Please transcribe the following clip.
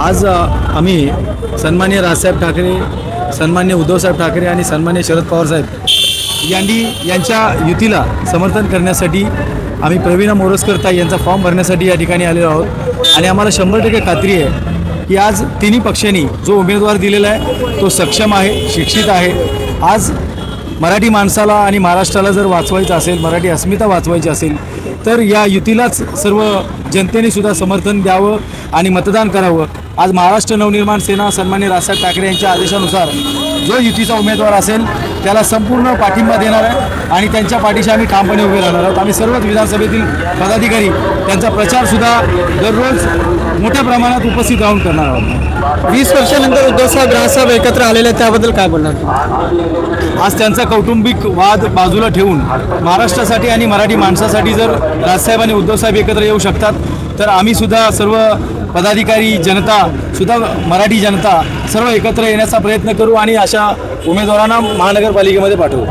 आज आम्ही सन्मान्य राजसाहेब ठाकरे सन्मान्य उद्धवसाहेब ठाकरे आणि सन्मान्य शरद पवार साहेब यांनी यांच्या युतीला समर्थन करण्यासाठी आम्ही प्रवीणा मोरजकर ताई यांचा फॉर्म भरण्यासाठी या ठिकाणी आलेलो आहोत. आणि आम्हाला शंभर टक्के खात्री आहे की आज तिन्ही पक्षांनी जो उमेदवार दिलेला आहे तो सक्षम आहे शिक्षित आहे. आज मराठी माणसाला आणि महाराष्ट्राला जर वाचवायचं असेल मराठी अस्मिता वाचवायची असेल तर या युतीलाच सर्व जनतेने सुद्धा समर्थन द्यावं आणि मतदान करावं. आज महाराष्ट्र नवनिर्माण सेना सन्मान्य राजसाहेब ठाकरे यांच्या आदेशानुसार जो युतीचा उमेदवार असेल त्याला संपूर्ण पाठिंबा देणार आहे आणि त्यांच्या पाठीशी आम्ही ठामपणे उभे राहणार आहोत. आम्ही सर्वच विधानसभेतील पदाधिकारी त्यांचा प्रचारसुद्धा दररोज मोठ्या प्रमाणात उपस्थित राहून करणार आहोत. वीस वर्षानंतर उद्धवसाहेब राजसाहेब एकत्र आलेले आहेत, त्याबद्दल काय बोलणार? आज त्यांचा कौटुंबिक वाद बाजूला ठेवून महाराष्ट्रासाठी आणि मराठी माणसासाठी जर राजसाहेब आणि उद्धवसाहेब एकत्र येऊ शकतात तर आम्ही सुद्धा सर्व पदाधिकारी जनता सुद्धा मराठी जनता सर्व एकत्र येण्याचा प्रयत्न करू आणि अशा उमेदवारांना महानगरपालिकेमध्ये पाठवू.